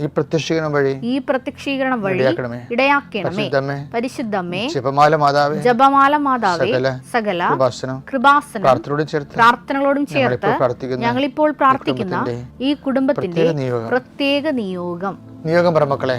ഈ പ്രത്യക്ഷീകരണം വഴി ഈ പ്രത്യക്ഷീകരണം വഴി ഇടയാക്കണമേ. പരിശുദ്ധമേ ജപമാല മാതാവേ. ജപമാല മാതാവേ. സകല കൃപാസനം. പ്രാർത്ഥനകളോടും ചേർത്ത് ഞങ്ങളിപ്പോൾ പ്രാർത്ഥിക്കുന്ന പ്രാർത്ഥിക്കുന്ന ഈ കുടുംബത്തിന്റെ പ്രത്യേക നിയോഗം. നിയോഗം പറ മക്കളെ.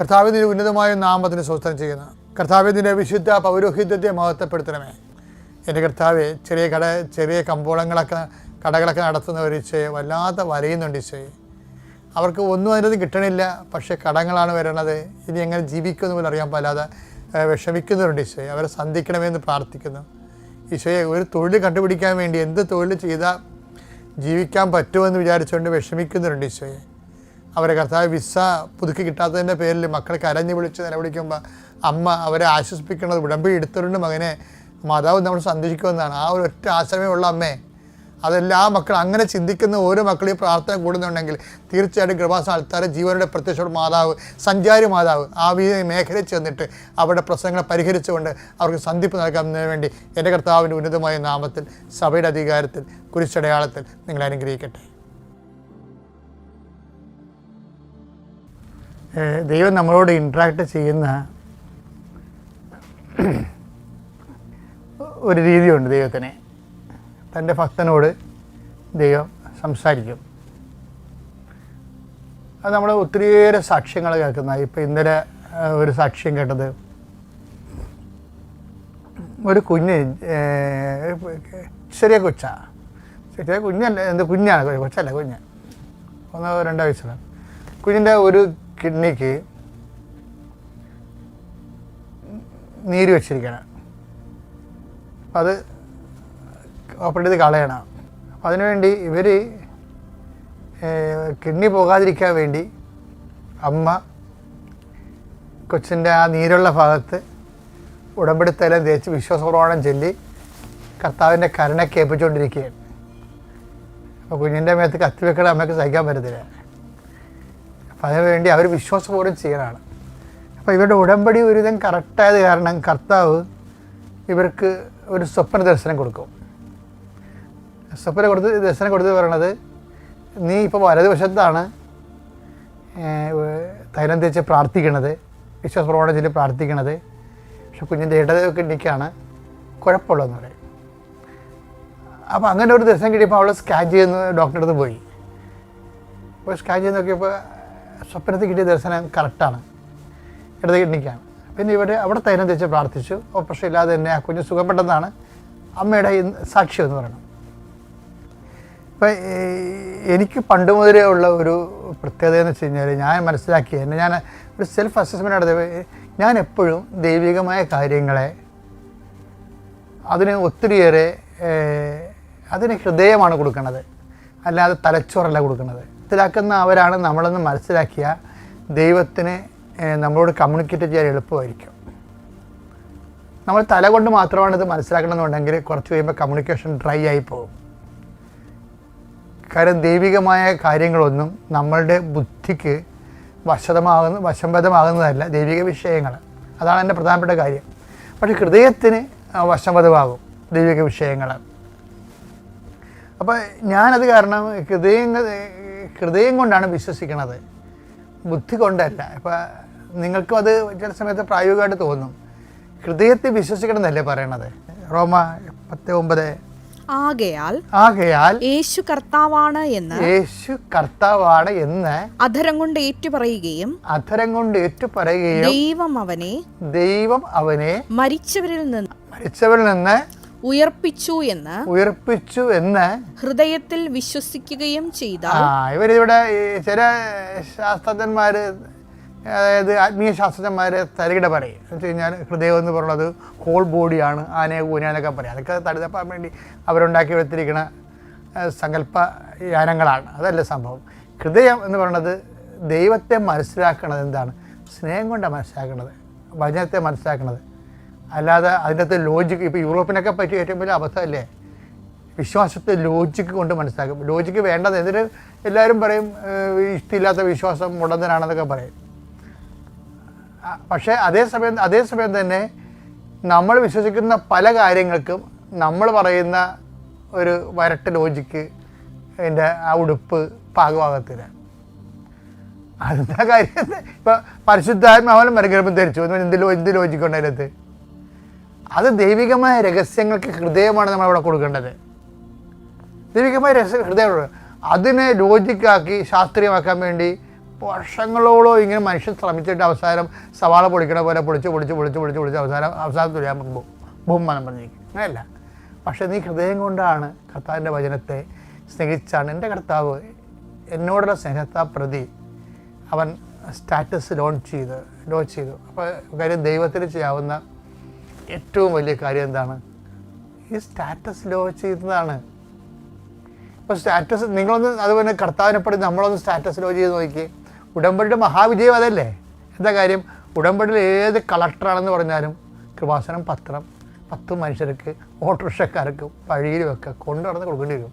കർത്താവിന്റെ ഉന്നതമായ നാമത്തിന് സ്വസ്ഥം ചെയ്യുന്നു. കർത്താവിന്റെ വിശുദ്ധ പൗരോഹിത്യത്തെ മഹത്വപ്പെടുത്തണമേ. എന്റെ കർത്താവ് ചെറിയ കട ചെറിയ കമ്പോളങ്ങളൊക്കെ കടകളൊക്കെ നടത്തുന്നവർ ഇച്ചേ വല്ലാത്ത വരയുന്നുണ്ട് ഇച്ചേ അവർക്ക് ഒന്നും അതിനത് കിട്ടണില്ല പക്ഷേ കടങ്ങളാണ് വരണത്. ഇനി എങ്ങനെ ജീവിക്കുമെന്ന് പോലും അറിയാൻ പാലാതെ വിഷമിക്കുന്നവരുണ്ട് ഈശോയെ. അവരെ സന്ധിക്കണമെന്ന് പ്രാർത്ഥിക്കുന്നു. ഈശോയെ ഒരു തൊഴിൽ കണ്ടുപിടിക്കാൻ വേണ്ടി എന്ത് തൊഴിൽ ചെയ്താൽ ജീവിക്കാൻ പറ്റുമെന്ന് വിചാരിച്ചുകൊണ്ട് വിഷമിക്കുന്നവരുണ്ട് ഈശോയെ. അവരെ കർത്താവ് വിസ പുതുക്കി കിട്ടാത്തതിന്റെ പേരിൽ മക്കളെ കരഞ്ഞു വിളിച്ച് നിലവിളിക്കുമ്പോൾ അമ്മ അവരെ ആശ്വസിപ്പിക്കുന്നത് ഉടമ്പടി എടുത്തിട്ടുണ്ട് മകനെ. മാതാവ് നമ്മൾ സന്ദേശിക്കുമെന്നാണ്. ആ ഒരു ഒറ്റ ആശ്രമേ ഉള്ള അമ്മേ. അതെല്ലാ മക്കൾ അങ്ങനെ ചിന്തിക്കുന്ന ഓരോ മക്കളെയും പ്രാർത്ഥന കൂടുന്നുണ്ടെങ്കിൽ തീർച്ചയായിട്ടും കൃപാസ ആൾക്കാരെ ജീവനുടെ പ്രത്യക്ഷയുടെ മാതാവ് സഞ്ചാരി മാതാവ് ആ മേഖലയിൽ ചെന്നിട്ട് അവരുടെ പ്രശ്നങ്ങളെ പരിഹരിച്ചുകൊണ്ട് അവർക്ക് സന്ധിപ്പ് നൽകുന്നതിന് വേണ്ടി എന്റെ കർത്താവിന്റെ ഉന്നതമായ നാമത്തിൽ സഭയുടെ അധികാരത്തിൽ കുരിശടയാളത്തിൽ നിങ്ങളെ അനുഗ്രഹിക്കട്ടെ. ദൈവം നമ്മളോട് ഇൻട്രാക്ട് ചെയ്യുന്ന ഒരു രീതിയുണ്ട് ദൈവത്തിന്. തന്റെ ഭക്തനോട് ദൈവം സംസാരിക്കും. അത് നമ്മൾ ഒത്തിരിയേറെ സാക്ഷ്യങ്ങൾ കേൾക്കുന്ന ഇപ്പോൾ ഇന്നലെ ഒരു സാക്ഷ്യം കേട്ടത്. ഒരു കുഞ്ഞ് ചെറിയ കൊച്ചാ. ചെറിയ കുഞ്ഞല്ല എന്ത് കുഞ്ഞാണ്? കൊച്ചല്ല കുഞ്ഞ്. ഒന്നോ രണ്ടോ വയസ്സുള്ള. കുഞ്ഞിന്റെ ഒരു കിഡ്നിക്ക് നീര് വെച്ചിരിക്കണം. അത് ഓപ്പറേറ്റ് ചെയ്ത് കളയണം. അപ്പം അതിനുവേണ്ടി ഇവർ കിഡ്നി പോകാതിരിക്കാൻ വേണ്ടി അമ്മ കൊച്ചിന്റെ ആ നീരുള്ള ഭാഗത്ത് ഉടമ്പടി തേച്ച് വിശ്വാസപ്രമാണം ചൊല്ലി കർത്താവിന്റെ കരുണ കേൾപ്പിച്ചുകൊണ്ടിരിക്കുകയാണ്. അപ്പോൾ കുഞ്ഞിന്റെ മേത്ത് കത്തിവെക്കണ അമ്മയ്ക്ക് സഹിക്കാൻ പറ്റത്തില്ല. അപ്പം അതിനു വേണ്ടി അവർ വിശ്വാസപൂർവം ചെയ്യണതാണ് അപ്പോൾ ഇവരുടെ ഉടമ്പടി ഒരുവിധം കറക്റ്റായത് കാരണം കർത്താവ് ഇവർക്ക് ഒരു സ്വപ്ന ദർശനം കൊടുക്കും. സ്വപ്ന കൊടുത്ത് ദർശനം കൊടുത്ത് പറയണത് നീ ഇപ്പോൾ വലതുവശത്താണ് തൈലം തേച്ച് പ്രാർത്ഥിക്കണത് വിശ്വാസപ്രമാണം ചെല്ലി പ്രാർത്ഥിക്കണത് പക്ഷെ കുഞ്ഞിന്റെ ഇടതൊക്കെ കിഡ്നിക്കാണ് കുഴപ്പമുള്ളതെന്ന് പറയും. അപ്പോൾ അങ്ങനെ ഒരു ദിവസം കിട്ടിയപ്പോൾ അവൾ സ്കാൻ ചെയ്യുന്ന ഡോക്ടറെ അടുത്ത് പോയി. അപ്പോൾ സ്കാൻ ചെയ്ത് നോക്കിയപ്പോൾ സ്വപ്നത്തിൽ കിട്ടിയ ദർശനം കറക്റ്റാണ്. ഇടത് കിഡ്നിക്കാണ്. പിന്നെ ഇവർ അവിടെ തൈരം തേച്ച് പ്രാർത്ഥിച്ചു. ഓപ്പറേഷൻ ഇല്ലാതെ തന്നെ ആ കുഞ്ഞ് സുഖപ്പെട്ടെന്നാണ് അമ്മയുടെ സാക്ഷ്യം എന്ന് പറയുന്നത്. ഇപ്പം എനിക്ക് പണ്ട് മുതലേ ഉള്ള ഒരു പ്രത്യേകത എന്ന് വെച്ച് കഴിഞ്ഞാൽ ഞാൻ മനസ്സിലാക്കി എന്നെ ഞാൻ ഒരു സെൽഫ് അസസ്മെന്റ് നടത്തിയ ഞാൻ എപ്പോഴും ദൈവികമായ കാര്യങ്ങളെ അതിന് ഒത്തിരിയേറെ അതിന് ഹൃദയമാണ് കൊടുക്കുന്നത്. അല്ലാതെ തലച്ചോറല്ല കൊടുക്കുന്നത്. മനസ്സിലാക്കുന്ന അവരാണ് നമ്മളെന്ന് മനസ്സിലാക്കിയ ദൈവത്തിന് നമ്മളോട് കമ്മ്യൂണിക്കേറ്റ് ചെയ്യാൻ എളുപ്പമായിരിക്കും. നമ്മൾ തല കൊണ്ട് മാത്രമാണ് ഇത് മനസ്സിലാക്കണമെന്നുണ്ടെങ്കിൽ കുറച്ച് കഴിയുമ്പോൾ കമ്മ്യൂണിക്കേഷൻ ഡ്രൈ ആയി പോകും. കാരണം ദൈവികമായ കാര്യങ്ങളൊന്നും നമ്മളുടെ ബുദ്ധിക്ക് വശതമാകുന്ന വശംവദമാകുന്നതല്ല ദൈവിക വിഷയങ്ങൾ. അതാണ് എന്റെ പ്രധാനപ്പെട്ട കാര്യം. പക്ഷേ ഹൃദയത്തിന് വശംവദമാകും ദൈവിക വിഷയങ്ങൾ. അപ്പോൾ ഞാനത് കാരണം ഹൃദയം ഹൃദയം കൊണ്ടാണ് വിശ്വസിക്കുന്നത് ബുദ്ധി കൊണ്ടല്ല. ഇപ്പം നിങ്ങൾക്കും അത് ചില സമയത്ത് പ്രായോഗികമായിട്ട് തോന്നും. ഹൃദയത്തിൽ വിശ്വസിക്കണം എന്നല്ലേ പറയണത്? റോമ പത്ത് ഒമ്പത് ആകയാൽ ആകയാൽ യേശു കർത്താവാണ് എന്ന് യേശു കർത്താവാണ് എന്ന് അധരം കൊണ്ട് ഏറ്റുപറയുകയും അധരം കൊണ്ട് ഏറ്റുപറയുകയും ദൈവം അവനെ ദൈവം അവനെ മരിച്ചവരിൽ നിന്ന് മരിച്ചവരിൽ നിന്ന് ഉയർപ്പിച്ചു എന്ന് ഉയർപ്പിച്ചു എന്ന് ഹൃദയത്തിൽ വിശ്വസിക്കുകയും ചെയ്ത ഇവരിവിടെ ചില ശാസ്ത്രജ്ഞന്മാര് അതായത് ആത്മീയ ശാസ്ത്രജ്ഞന്മാർ തലകിട പറയും. എന്ന് വെച്ച് കഴിഞ്ഞാൽ ഹൃദയം എന്ന് പറയുന്നത് ഹോൾ ബോഡിയാണ് ആനയെ ഊനാനൊക്കെ പറയും. അതൊക്കെ തടുതപ്പാൻ വേണ്ടി അവരുണ്ടാക്കി ഏഹ്, സങ്കല്പ യാനങ്ങളാണ് അതല്ല സംഭവം. ഹൃദയം എന്ന് പറയുന്നത് ദൈവത്തെ മനസ്സിലാക്കണത് എന്താണ്? സ്നേഹം കൊണ്ടാണ് മനസ്സിലാക്കണത്. വചനത്തെ മനസ്സിലാക്കണത്. അല്ലാതെ അതിന്റെ അകത്ത് ലോജിക്ക് ഇപ്പോൾ യൂറോപ്പിനൊക്കെ പറ്റിയ ഏറ്റവും വലിയ അബദ്ധമല്ലേ വിശ്വാസത്തെ ലോജിക്ക് കൊണ്ട് മനസ്സിലാക്കും. ലോജിക്ക് വേണ്ടത് എന്നിട്ട് എല്ലാവരും പറയും ഇഷ്ടമില്ലാത്ത വിശ്വാസം മുടന്തനാണെന്നൊക്കെ പറയും. പക്ഷേ അതേസമയം അതേസമയം തന്നെ നമ്മൾ വിശ്വസിക്കുന്ന പല കാര്യങ്ങൾക്കും നമ്മൾ പറയുന്ന ഒരു വരട്ട് ലോജിക്ക് അതിന്റെ ആ ഉടുപ്പ് പാകമാകത്തില്ല. അതെന്താ കാര്യം? ഇപ്പം പരിശുദ്ധാത്മാവനം മരഗർഭം ധരിച്ചു. എന്ത് എന്ത് ലോജിക്കുണ്ട് അതിനകത്ത്? അത് ദൈവികമായ രഹസ്യങ്ങൾക്ക് ഹൃദയമാണ് നമ്മൾ അവിടെ കൊടുക്കേണ്ടത്. ദൈവികമായ രഹസ്യ ഹൃദയം അതിനെ ലോജിക്കാക്കി ശാസ്ത്രീയമാക്കാൻ വേണ്ടി വർഷങ്ങളോളം ഇങ്ങനെ മനുഷ്യൻ ശ്രമിച്ചിട്ട് അവസാനം സവാള പൊളിക്കണ പോലെ പൊളിച്ച് പൊളിച്ച് പൊളിച്ച് പൊളിച്ച് പൊളിച്ച് അവസാനം അവസാനം തുല്യാൻ ബഹുമാനം പറഞ്ഞിരിക്കും അങ്ങനെയല്ല. പക്ഷേ നീ ഹൃദയം കൊണ്ടാണ് കർത്താവിന്റെ വചനത്തെ സ്നേഹിച്ചാണ്. എന്റെ കർത്താവ് എന്നോടുള്ള സ്നേഹത്താ പ്രതി അവൻ സ്റ്റാറ്റസ് ലോഞ്ച് ചെയ്ത് ലോഞ്ച് ചെയ്തു. അപ്പോൾ കാര്യം ദൈവത്തിന് ചെയ്യാവുന്ന ഏറ്റവും വലിയ കാര്യം എന്താണ്? ഈ സ്റ്റാറ്റസ് ലോ ചെയ്യുന്നതാണ് ഇപ്പോൾ സ്റ്റാറ്റസ് നിങ്ങളൊന്ന് അതുപോലെ കർത്താവിനെപ്പടി നമ്മളൊന്ന് സ്റ്റാറ്റസ് ലോ ചെയ്ത് നോക്കി ഉടമ്പടിയുടെ മഹാവിജയം അതല്ലേ? എന്താ കാര്യം? ഉടമ്പടിയിൽ ഏത് കളക്ടറാണെന്ന് പറഞ്ഞാലും കൃപാസനം പത്രം പത്ത് മനുഷ്യർക്ക് ഓട്ടോറിക്ഷക്കാർക്ക് വഴിയിലുമൊക്കെ കൊണ്ടു നടന്ന് കൊടുക്കേണ്ടി വരും.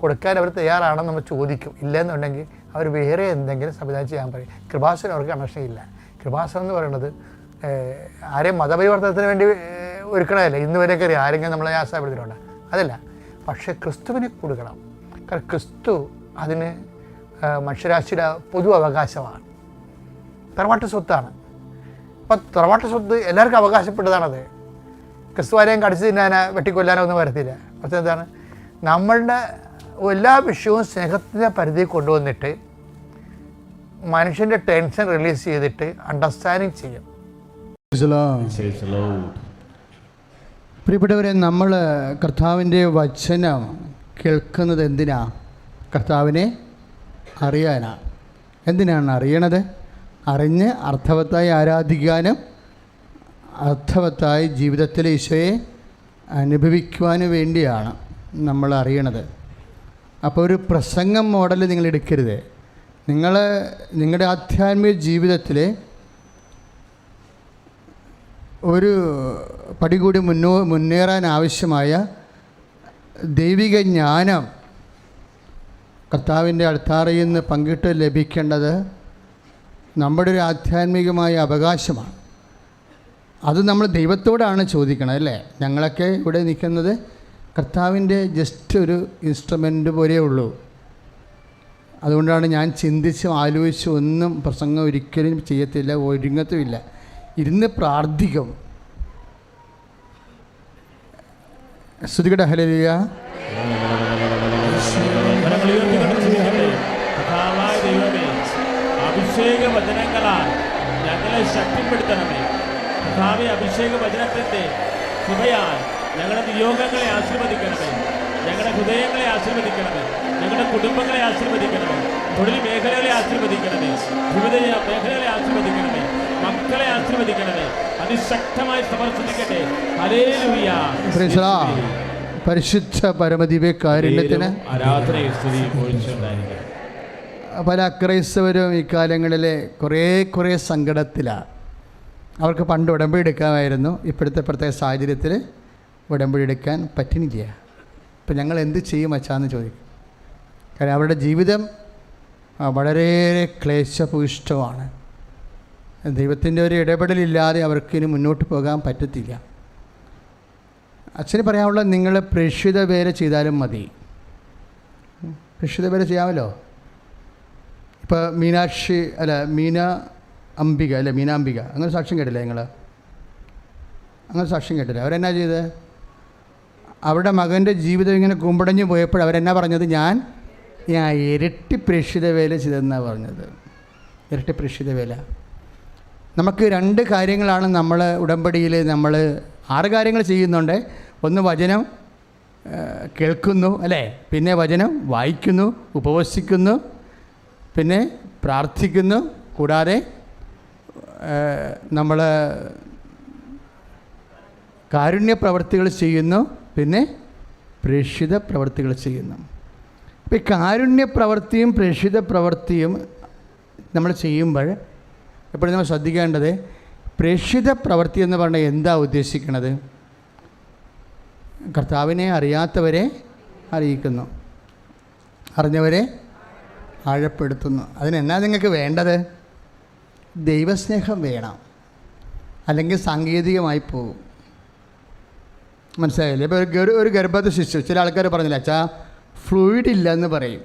കൊടുക്കാൻ അവർ തയ്യാറാണെന്ന് നമ്മൾ ചോദിക്കും. ഇല്ലെന്നുണ്ടെങ്കിൽ അവർ വേറെ എന്തെങ്കിലും സംവിധാനം ചെയ്യാൻ പറയും. കൃപാസനം അവർക്ക് കണക്ഷൻ ഇല്ല. കൃപാസനം എന്ന് പറയുന്നത് ആരെയും മതപരിവർത്തനത്തിന് വേണ്ടി ഒരുക്കണമല്ല ഇന്ന് വരെ കയറി ആരെങ്കിലും നമ്മളെ ആശയപ്പെടുത്തിയിട്ടുണ്ട് അതല്ല. പക്ഷേ ക്രിസ്തുവിനെ കൊടുക്കണം. കാരണം ക്രിസ്തു അതിന് മനുഷ്യരാശിയുടെ പൊതു അവകാശമാണ്. തറവാട്ട് സ്വത്താണ്. അപ്പം തറവാട്ട് സ്വത്ത് എല്ലാവർക്കും അവകാശപ്പെട്ടതാണത്. ക്രിസ്തു ആരെയും കടിച്ചു തിന്നാനോ വെട്ടിക്കൊല്ലാനോ ഒന്നും വരത്തില്ല. പക്ഷേ എന്താണ്? നമ്മളുടെ എല്ലാ വിഷയവും സ്നേഹത്തിന്റെ പരിധി കൊണ്ടുവന്നിട്ട് മനുഷ്യന്റെ ടെൻഷൻ റിലീസ് ചെയ്തിട്ട് അണ്ടർസ്റ്റാൻഡിങ് ചെയ്യും. പ്രിയപ്പെട്ടവരെ നമ്മൾ കർത്താവിന്റെ വചനം കേൾക്കുന്നത് എന്തിനാ? കർത്താവിനെ അറിയാനാ. എന്തിനാണ് അറിയണത്? അറിഞ്ഞ് അർത്ഥവത്തായി ആരാധിക്കാനും അർത്ഥവത്തായി ജീവിതത്തിൽ ഈശോയെ അനുഭവിക്കുവാനും വേണ്ടിയാണ് നമ്മൾ അറിയണത്. അപ്പോൾ ഒരു പ്രസംഗം മോഡൽ നിങ്ങൾ എടുക്കരുത്. നിങ്ങൾ നിങ്ങളുടെ ആധ്യാത്മിക ജീവിതത്തിൽ ഒരു പടി കൂടി മുന്നോ മുന്നേറാൻ ആവശ്യമായ ദൈവിക ജ്ഞാനം കർത്താവിന്റെ അൾത്താറയിൽ നിന്ന് പങ്കിട്ട് ലഭിക്കേണ്ടത് നമ്മുടെ ഒരു ആധ്യാത്മികമായ അവകാശമാണ്. അത് നമ്മൾ ദൈവത്തോടാണ് ചോദിക്കണം അല്ലേ? ഞങ്ങളൊക്കെ ഇവിടെ നിൽക്കുന്നത് കർത്താവിന്റെ ജസ്റ്റ് ഒരു ഇൻസ്ട്രുമെന്റ് പോലെ ഉള്ളൂ. അതുകൊണ്ടാണ് ഞാൻ ചിന്തിച്ചും ആലോചിച്ചും ഒന്നും പ്രസംഗം ഒരിക്കലും ചെയ്യത്തില്ല ഒരുങ്ങത്തുമില്ല. ഇരുന്ന് പ്രാർത്ഥിക്കും. ശ്രുതികട ഹലിയ അഭിഷേക വചനങ്ങളാൽ ഞങ്ങളെ ശക്തിപ്പെടുത്തണമേ കർത്താവെ അഭിഷേക വചനത്തിന്റെ കൃപയാൽ ഞങ്ങളുടെ നിയോഗങ്ങളെ ആശീർവദിക്കണമേ. ഞങ്ങളുടെ ഹൃദയങ്ങളെ ആശീർവദിക്കണമേ. ഞങ്ങളുടെ കുടുംബങ്ങളെ ആശീർവദിക്കണമേ. തൊഴിൽ മേഖലകളെ ആശീർവദിക്കണമേ. വിവിധ മേഖലകളെ ആശീർവദിക്കണമേ. മക്കളെ ആശീർവദിക്കണമേ. അതിശക്തമായി സമർപ്പിക്കട്ടെ. പരിശുദ്ധ പരമദിവ്യ കാരുണ്യത്തിന് പല അക്രൈസ്തവരും ഈ കാലങ്ങളിലെ കുറേ കുറേ സങ്കടത്തിലാണ് അവർക്ക് പണ്ട് ഉടമ്പടി എടുക്കാമായിരുന്നു. ഇപ്പോഴത്തെ പ്രത്യേക സാഹചര്യത്തിൽ ഉടമ്പടി എടുക്കാൻ പറ്റുന്നില്ല. അപ്പം ഞങ്ങൾ എന്ത് ചെയ്യും അച്ചാന്ന് ചോദിക്കും. കാരണം അവരുടെ ജീവിതം വളരെ വളരെയേറെ ക്ലേശഭൂയിഷ്ടമാണ് ദൈവത്തിന്റെ ഒരു ഇടപെടലില്ലാതെ അവർക്ക് ഇനി മുന്നോട്ട് പോകാൻ പറ്റത്തില്ല. അച്ഛന് പറയാനുള്ള നിങ്ങൾ പ്രേക്ഷിത വേല ചെയ്താലും മതി. പ്രേക്ഷിത വേല ചെയ്യാമല്ലോ? ഇപ്പോൾ മീനാക്ഷി അല്ല മീന അംബിക അല്ലേ മീനാംബിക. അങ്ങനെ സാക്ഷ്യം കേട്ടില്ലേ നിങ്ങൾ അങ്ങനെ സാക്ഷ്യം കേട്ടില്ല? അവരെന്നാ ചെയ്തത് അവരുടെ മകന്റെ ജീവിതം ഇങ്ങനെ കുമ്പടഞ്ഞു പോയപ്പോൾ അവരെന്നാ പറഞ്ഞത്? ഞാൻ ഞാൻ ഇരട്ടി പ്രേക്ഷിത വേല ചെയ്തെന്നാണ് പറഞ്ഞത്. ഇരട്ടി പ്രേക്ഷിത വേല. നമുക്ക് രണ്ട് കാര്യങ്ങളാണ് നമ്മൾ ഉടമ്പടിയിൽ നമ്മൾ ആറ് കാര്യങ്ങൾ ചെയ്യുന്നുണ്ട്. ഒന്ന് വചനം കേൾക്കുന്നു അല്ലേ? പിന്നെ വചനം വായിക്കുന്നു ഉപവസിക്കുന്നു പിന്നെ പ്രാർത്ഥിക്കുന്നു കൂടാതെ നമ്മൾ കാരുണ്യ പ്രവർത്തികൾ ചെയ്യുന്നു പിന്നെ പ്രേക്ഷിത പ്രവർത്തികൾ ചെയ്യുന്നു. അപ്പോൾ ഈ കാരുണ്യ പ്രവൃത്തിയും പ്രേക്ഷിത പ്രവൃത്തിയും നമ്മൾ ചെയ്യുമ്പോൾ എപ്പോഴും നമ്മൾ ശ്രദ്ധിക്കേണ്ടത് പ്രേക്ഷിത പ്രവൃത്തി എന്ന് പറഞ്ഞാൽ എന്താ ഉദ്ദേശിക്കുന്നത് കർത്താവിനെ അറിയാത്തവരെ അറിയിക്കുന്നു. അറിഞ്ഞവരെ ആഴപ്പെടുത്തുന്നു. അതിനെന്നാ നിങ്ങൾക്ക് വേണ്ടത്? ദൈവസ്നേഹം വേണം. അല്ലെങ്കിൽ സാങ്കേതികമായി പോകും. മനസ്സിലായില്ലേ? ഇപ്പോൾ ഒരു ഒരു ഗർഭത്ത് ശിശു ചില ആൾക്കാർ പറഞ്ഞില്ല അച്ഛാ ഫ്ലൂയിഡ് ഇല്ല എന്ന് പറയും.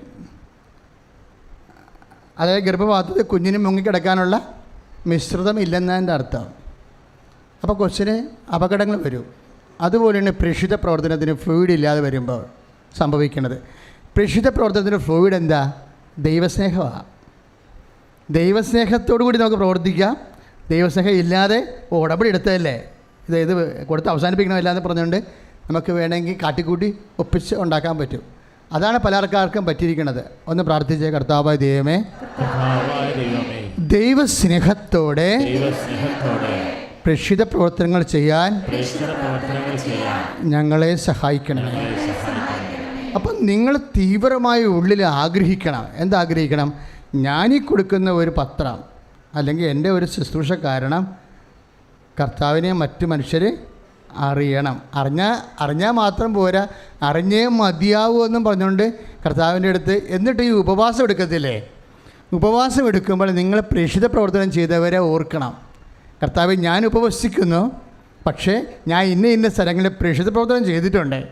അതായത് ഗർഭപാത്രത്തിൽ കുഞ്ഞിന് മുങ്ങിക്കിടക്കാനുള്ള മിശ്രിതം ഇല്ലെന്നതിന്റെ അർത്ഥം. അപ്പോൾ കൊച്ചിന് അപകടങ്ങൾ വരും. അതുപോലെയാണ് പ്രഷിത പ്രവർത്തനത്തിന് ഫ്ലൂയിഡ് ഇല്ലാതെ വരുമ്പോൾ സംഭവിക്കുന്നത് പ്രഷിത പ്രവർത്തനത്തിന് ഫ്ലൂയിഡ് എന്താ? ദൈവസ്നേഹമാണ്. ദൈവസ്നേഹത്തോടു കൂടി നമുക്ക് പ്രവർത്തിക്കാം. ദൈവസ്നേഹം ഇല്ലാതെ ഉടമ്പടി എടുത്തതല്ലേ? ഇത് ഇത് കൊടുത്ത് അവസാനിപ്പിക്കണമല്ല എന്ന് പറഞ്ഞുകൊണ്ട് നമുക്ക് വേണമെങ്കിൽ കാട്ടിക്കൂട്ടി ഒപ്പിച്ച് ഉണ്ടാക്കാൻ പറ്റും. അതാണ് പല ആൾക്കാർക്കും പറ്റിയിരിക്കുന്നത് ഒന്ന് പ്രാർത്ഥിച്ചേ കർത്താവായ ദൈവമേ. ദൈവസ്നേഹത്തോടെ പ്രക്ഷിത പ്രവർത്തനങ്ങൾ ചെയ്യാൻ ഞങ്ങളെ സഹായിക്കണം. അപ്പം നിങ്ങൾ തീവ്രമായി ഉള്ളിൽ ആഗ്രഹിക്കണം. എന്താഗ്രഹിക്കണം ഞാനീ കൊടുക്കുന്ന ഒരു പത്രം അല്ലെങ്കിൽ എന്റെ ഒരു ശുശ്രൂഷ കാരണം കർത്താവിനെ മറ്റു മനുഷ്യർ അറിയണം. അറിഞ്ഞാൽ അറിഞ്ഞാൽ മാത്രം പോരാ. അറിഞ്ഞേ മതിയാവൂ എന്നും പറഞ്ഞുകൊണ്ട് കർത്താവിന്റെ അടുത്ത് എന്നിട്ട് ഈ ഉപവാസം എടുക്കത്തില്ലേ? ഉപവാസം എടുക്കുമ്പോൾ നിങ്ങൾ പ്രേക്ഷിത പ്രവർത്തനം ചെയ്തവരെ ഓർക്കണം. കർത്താവ് ഞാൻ ഉപവസിക്കുന്നു പക്ഷേ ഞാൻ ഇന്ന ഇന്ന സ്ഥലങ്ങളിൽ പ്രേക്ഷിത പ്രവർത്തനം ചെയ്തിട്ടുണ്ട്.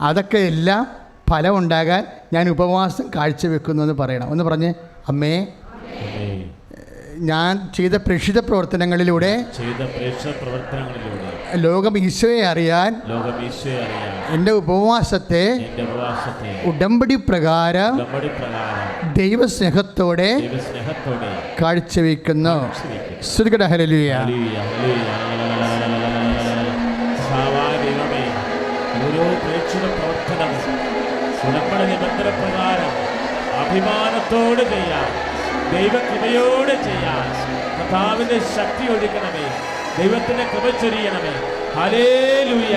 അതൊക്കെ എല്ലാം ഫലം ഉണ്ടാകാൻ ഞാൻ ഉപവാസം കാഴ്ചവെക്കുന്നു എന്ന് പറയണം. ഒന്ന് പറഞ്ഞ് അമ്മേ ഞാൻ ചെയ്ത പ്രേക്ഷിത പ്രവർത്തനങ്ങളിലൂടെ ലോകം ഈശോയെ അറിയാൻ എന്റെ ഉപവാസത്തെ ഉടമ്പടി പ്രകാരം ദൈവസ്നേഹത്തോടെ കാഴ്ചവെക്കുന്നു. ശ്രുതികട ഹലലിയ ഓരോ പ്രേക്ഷക പ്രവർത്തനവും അഭിമാനത്തോട് ചെയ്യാം. ദൈവകൃപയോട് ചെയ്യാം. കഥാവിന്റെ ശക്തി ഒഴിക്കണമേ ദൈവത്തിന്റെ കൃപ ചൊരിയണമേ. ഹലേ ലുയ്യ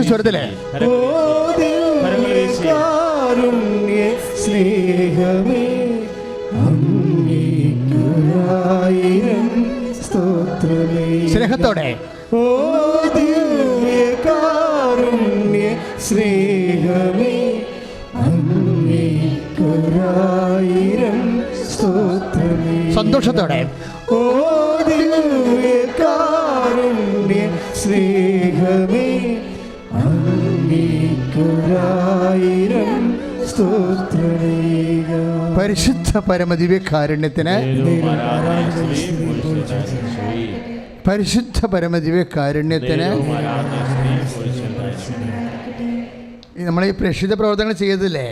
ഒരുമിച്ച് സ്വരത്തിലെ. സ്നേഹമേ സ്നേഹത്തോടെ. ഓ ദിവ്യകാരുണ്യ സ്നേഹമേ സന്തോഷത്തോടെ. പരിശുദ്ധ പരമദിവ്യ കാരുണ്യത്തിന് പരിശുദ്ധ പരമദിവ്യ കാരുണ്യത്തിന് നമ്മൾ ഈ പ്രക്ഷിത പ്രവർത്തനങ്ങൾ ചെയ്തില്ലേ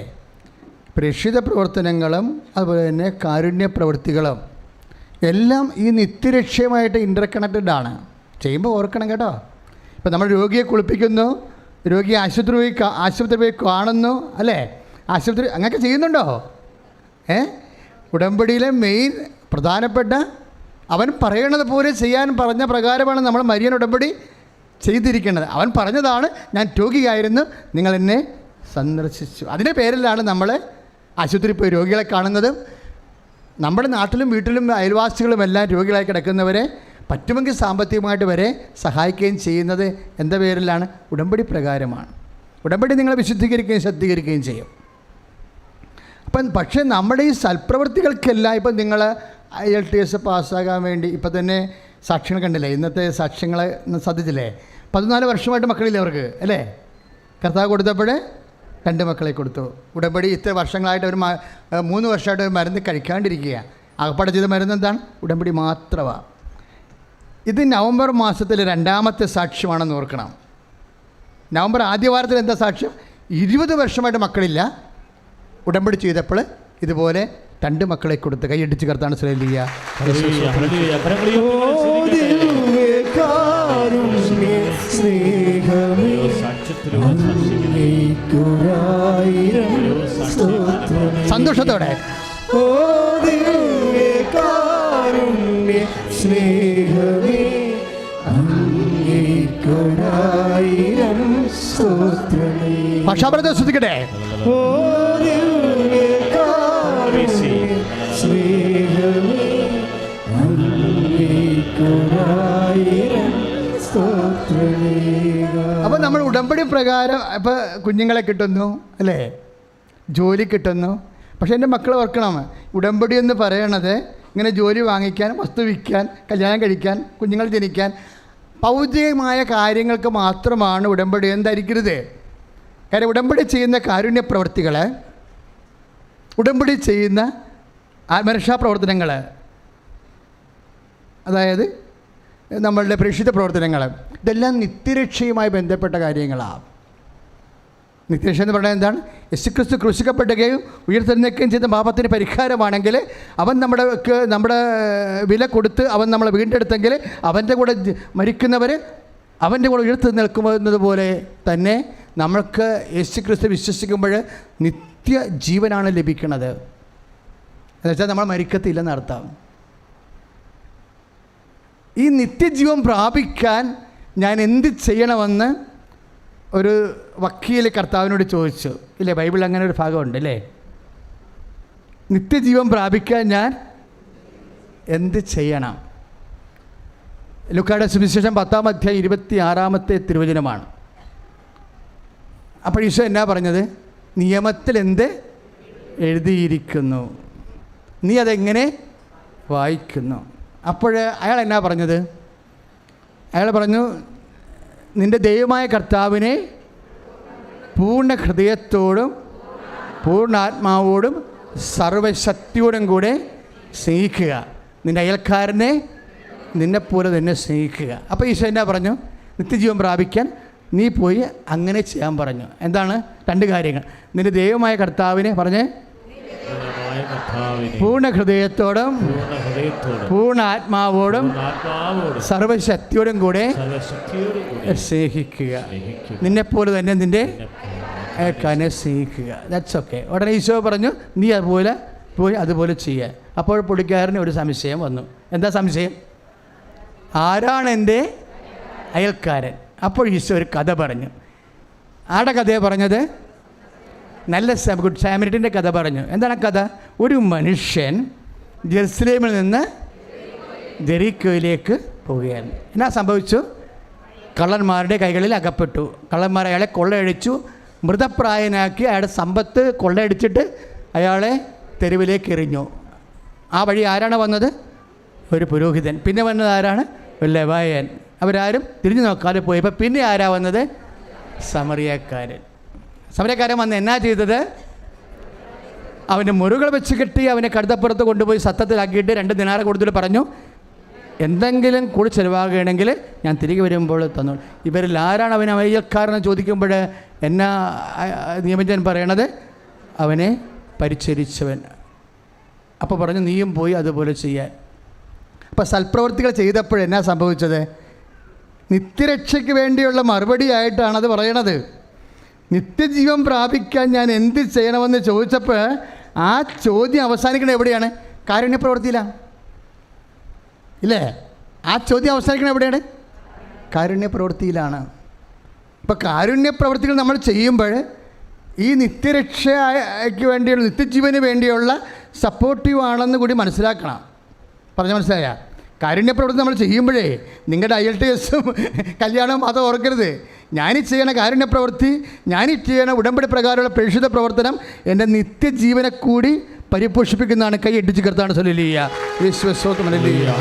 പ്രക്ഷിത പ്രവർത്തനങ്ങളും അതുപോലെ തന്നെ കാരുണ്യ പ്രവൃത്തികളും എല്ലാം ഈ നിത്യരക്ഷയമായിട്ട് ഇന്റർ കണക്റ്റഡ് ആണ്. ചെയ്യുമ്പോൾ ഓർക്കണം കേട്ടോ. ഇപ്പം നമ്മൾ രോഗിയെ കുളിപ്പിക്കുന്നു രോഗിയെ ആശുപത്രി പോയി ആശുപത്രി പോയി കാണുന്നു അല്ലേ? ആശുപത്രി അങ്ങനെയൊക്കെ ചെയ്യുന്നുണ്ടോ? ഏ? ഉടമ്പടിയിലെ മെയിൻ പ്രധാനപ്പെട്ട അവൻ പറയണത് പോലെ ചെയ്യാൻ പറഞ്ഞ പ്രകാരമാണ് നമ്മൾ മരിയൻ ഉടമ്പടി ചെയ്തിരിക്കുന്നത്. അവൻ പറഞ്ഞതാണ് ഞാൻ രോഗിയായിരുന്നു നിങ്ങൾ എന്നെ സന്ദർശിച്ചു. അതിന്റെ പേരിലാണ് നമ്മൾ ആശുപത്രിയിൽ പോയി രോഗികളെ കാണുന്നതും നമ്മുടെ നാട്ടിലും വീട്ടിലും അയൽവാസികളും എല്ലാം രോഗികളായി കിടക്കുന്നവരെ പറ്റുമെങ്കിൽ സാമ്പത്തികമായിട്ട് വരെ സഹായിക്കുകയും ചെയ്യുന്നത് എന്താ പേരിലാണ് ഉടമ്പടി പ്രകാരമാണ്. ഉടമ്പടി നിങ്ങളെ വിശുദ്ധീകരിക്കുകയും ശക്തീകരിക്കുകയും ചെയ്യും. അപ്പം പക്ഷേ നമ്മുടെ ഈ സൽപ്രവൃത്തികൾക്കെല്ലാം ഇപ്പം നിങ്ങൾ എൽ ടി എസ് പാസ്സാകാൻ വേണ്ടി ഇപ്പം തന്നെ സാക്ഷ്യങ്ങൾ കണ്ടില്ലേ? ഇന്നത്തെ സാക്ഷ്യങ്ങളെ സാധിച്ചില്ലേ പതിനാല് വർഷമായിട്ട് മക്കളില്ലേ അവർക്ക്? അല്ലേ? കർത്താവ് കൊടുത്തപ്പോൾ രണ്ട് മക്കളെ കൊടുത്തു. ഉടമ്പടി ഇത്ര വർഷങ്ങളായിട്ട് ഒരു മൂന്ന് വർഷമായിട്ട് ഒരു മരുന്ന് കഴിക്കാണ്ടിരിക്കുക അകപ്പാടെ ചെയ്ത മരുന്ന് എന്താണ്? ഉടമ്പടി മാത്രമാണ് ഇത് നവംബർ മാസത്തിലെ രണ്ടാമത്തെ സാക്ഷ്യമാണെന്ന് ഓർക്കണം. നവംബർ ആദ്യ വാരത്തിൽ എന്താ സാക്ഷ്യം? ഇരുപത് വർഷമായിട്ട് മക്കളില്ല. ഉടമ്പടി ചെയ്തപ്പോൾ ഇതുപോലെ രണ്ട് മക്കളെ കൊടുത്ത് കൈയടിച്ച് കർത്താണ് ശ്രദ്ധിക്കുക സന്തോഷത്തോടെ. ഓ സ്നേഹമേ പക്ഷാപരത്തെ ശ്രദ്ധിക്കട്ടെ നമ്മൾ ഉടമ്പടി പ്രകാരം ഇപ്പോൾ കുഞ്ഞുങ്ങളെ കിട്ടുന്നു അല്ലേ? ജോലി കിട്ടുന്നു. പക്ഷേ എന്റെ മക്കൾ ഓർക്കണം ഉടമ്പടി എന്ന് പറയണത് ഇങ്ങനെ ജോലി വാങ്ങിക്കാൻ വസ്തു വിൽക്കാൻ കല്യാണം കഴിക്കാൻ കുഞ്ഞുങ്ങൾ ജനിക്കാൻ ഭൗതികമായ കാര്യങ്ങൾക്ക് മാത്രമാണ് ഉടമ്പടി എന്ന് ധരിക്കരുത് കാര്യം ഉടമ്പടി ചെയ്യുന്ന കാരുണ്യ പ്രവർത്തികൾ ഉടമ്പടി ചെയ്യുന്ന ആത്മരക്ഷാ പ്രവർത്തനങ്ങൾ അതായത് നമ്മളുടെ പ്രേക്ഷിത പ്രവർത്തനങ്ങൾ ഇതെല്ലാം നിത്യരക്ഷയുമായി ബന്ധപ്പെട്ട കാര്യങ്ങളാണ്. നിത്യരക്ഷ എന്ന് പറഞ്ഞാൽ എന്താണ്? യേശുക്രിസ്തു ക്രൂശിക്കപ്പെടുകയും ഉയർത്തെഴുന്നേൽക്കുകയും ചെയ്ത പാപത്തിന് പരിഹാരമാണെങ്കിൽ അവൻ നമ്മുടെ നമ്മുടെ വില കൊടുത്ത് അവൻ നമ്മളെ വീണ്ടെടുത്തെങ്കിൽ അവന്റെ കൂടെ മരിക്കുന്നവർ അവന്റെ കൂടെ ഉയർത്ത് നിൽക്കുന്നത് പോലെ തന്നെ നമ്മൾക്ക് യേശുക്രിസ്തു വിശ്വസിക്കുമ്പോൾ നിത്യ ജീവനാണ് ലഭിക്കുന്നത്. എന്നുവെച്ചാൽ നമ്മൾ മരിക്കത്തില്ലെന്നർത്ഥം. ഈ നിത്യജീവൻ പ്രാപിക്കാൻ ഞാൻ എന്ത് ചെയ്യണമെന്ന് ഒരു വക്കീൽ കർത്താവിനോട് ചോദിച്ചു. ഇല്ലേ ബൈബിൾ അങ്ങനെ ഒരു ഭാഗമുണ്ട് അല്ലേ? നിത്യജീവൻ പ്രാപിക്കാൻ ഞാൻ എന്ത് ചെയ്യണം? ലുക്കായുടെ സുവിശേഷം പത്താം അധ്യായം ഇരുപത്തി ആറാമത്തെ തിരുവചനമാണ്. അപ്പോൾ ഈശോ എന്നാ പറഞ്ഞത്? നിയമത്തിൽ എന്ത് എഴുതിയിരിക്കുന്നു. നീ അതെങ്ങനെ വായിക്കുന്നു? അപ്പോൾ അയാൾ എന്നാ പറഞ്ഞത്? അയാൾ പറഞ്ഞു നിന്റെ ദൈവമായ കർത്താവിനെ പൂർണ ഹൃദയത്തോടും പൂർണ ആത്മാവോടും സർവശക്തിയോടും കൂടെ സ്നേഹിക്കുക. നിന്റെ അയൽക്കാരനെ നിന്നെപ്പോലെ തന്നെ സ്നേഹിക്കുക. അപ്പോൾ ഈശോ എന്നാ പറഞ്ഞു നിത്യജീവൻ പ്രാപിക്കാൻ നീ പോയി അങ്ങനെ ചെയ്യാൻ പറഞ്ഞു. എന്താണ്? രണ്ട് കാര്യങ്ങൾ. നിന്റെ ദൈവമായ കർത്താവിനെ പറഞ്ഞേ പൂർണ ഹൃദയത്തോടും പൂർണ ആത്മാവോടും സർവശക്തിയോടും കൂടെ സ്നേഹിക്കുക. നിന്നെ നിന്നെപ്പോലെ തന്നെ നിന്റെ ഏക്കാനെ സ്നേഹിക്കുക. ദാറ്റ്സ് ഓക്കെ ഉടനെ ഈശോ പറഞ്ഞു നീ അതുപോലെ പോയി അതുപോലെ ചെയ്യുക അപ്പോൾ പുള്ളിക്കാരന് ഒരു സംശയം വന്നു. എന്താ സംശയം? ആരാണ് എന്റെ അയൽക്കാരൻ? അപ്പോൾ ഈശോ ഒരു കഥ പറഞ്ഞു. ആടെ കഥയെ പറഞ്ഞത്? നല്ല ഗുഡ് സാമരിറ്റിന്റെ കഥ പറഞ്ഞു. എന്താണ് ആ കഥ? ഒരു മനുഷ്യൻ ജെറുസലേമിൽ നിന്ന് ജെറീക്കോയിലേക്ക് പോവുകയാണ്. എന്നാ സംഭവിച്ചു? കള്ളന്മാരുടെ കൈകളിൽ അകപ്പെട്ടു. കള്ളന്മാർ അയാളെ കൊള്ളയടിച്ചു. മൃതപ്രായനാക്കി അയാളുടെ സമ്പത്ത് കൊള്ളയടിച്ചിട്ട് അയാളെ തെരുവിലേക്ക് എറിഞ്ഞു. ആ വഴി ആരാണ് വന്നത്? ഒരു പുരോഹിതൻ. പിന്നെ വന്നത് ആരാണ്? ഒരു ലവായൻ. അവരാരും തിരിഞ്ഞു നോക്കാതെ പോയപ്പോൾ പിന്നെ ആരാ വന്നത്? സമറിയക്കാരൻ. സമരക്കാരൻ വന്ന് എന്നാ ചെയ്തത്? അവന്റെ മുറുകൾ വെച്ച് കെട്ടി അവനെ കടുത്തപ്പുറത്ത് കൊണ്ടുപോയി സത്തത്തിലാക്കിയിട്ട് രണ്ട് ദിനാറ് കൊടുത്തിട്ട് പറഞ്ഞു എന്തെങ്കിലും കൂടി ചിലവാകുകയാണെങ്കിൽ ഞാൻ തിരികെ വരുമ്പോൾ തന്നു ഇവരിൽ ആരാണ് അവൻ അയൽക്കാരനെ ചോദിക്കുമ്പോൾ എന്നാ നിയമജൻ പറയണത്? അവനെ പരിചരിച്ചവൻ. അപ്പോൾ പറഞ്ഞു നീയും പോയി അതുപോലെ ചെയ്യാൻ. അപ്പോൾ സൽപ്രവർത്തികൾ ചെയ്തപ്പോഴെന്നാ സംഭവിച്ചത്? നിത്യരക്ഷയ്ക്ക് വേണ്ടിയുള്ള മറുപടിയായിട്ടാണ് അത് പറയണത്. നിത്യജീവൻ പ്രാപിക്കാൻ ഞാൻ എന്ത് ചെയ്യണമെന്ന് ചോദിച്ചപ്പോൾ ആ ചോദ്യം അവസാനിക്കുന്നത് എവിടെയാണ്? കാരുണ്യപ്രവൃത്തിയിലാണ് ഇല്ലേ? ആ ചോദ്യം അവസാനിക്കുന്നത് എവിടെയാണ്? കാരുണ്യപ്രവൃത്തിയിലാണ് ഇപ്പോൾ കാരുണ്യപ്രവൃത്തികൾ നമ്മൾ ചെയ്യുമ്പോൾ ഈ നിത്യരക്ഷയ്ക്ക് വേണ്ടിയുള്ള നിത്യജീവന് വേണ്ടിയുള്ള സപ്പോർട്ടീവ് ആണെന്ന് കൂടി മനസ്സിലാക്കണം. പറഞ്ഞ മനസ്സിലായ? കാരുണ്യപ്രവൃത്തി നമ്മൾ ചെയ്യുമ്പോഴേ നിങ്ങളുടെ ഐ എൽ ടി എസും കല്യാണവും അത് ഓർക്കരുത്. ഞാനീ ചെയ്യണ കാരുണ്യപ്രവൃത്തി ഞാൻ ചെയ്യണ ഉടമ്പടി പ്രകാരമുള്ള പ്രേക്ഷിത പ്രവർത്തനം എന്റെ നിത്യജീവനെ കൂടി പരിപോഷിപ്പിക്കുന്നതാണ് കൈ ഇടിച്ച് കർത്താണ്. സൊല്ലിയ ഹല്ലേലൂയ,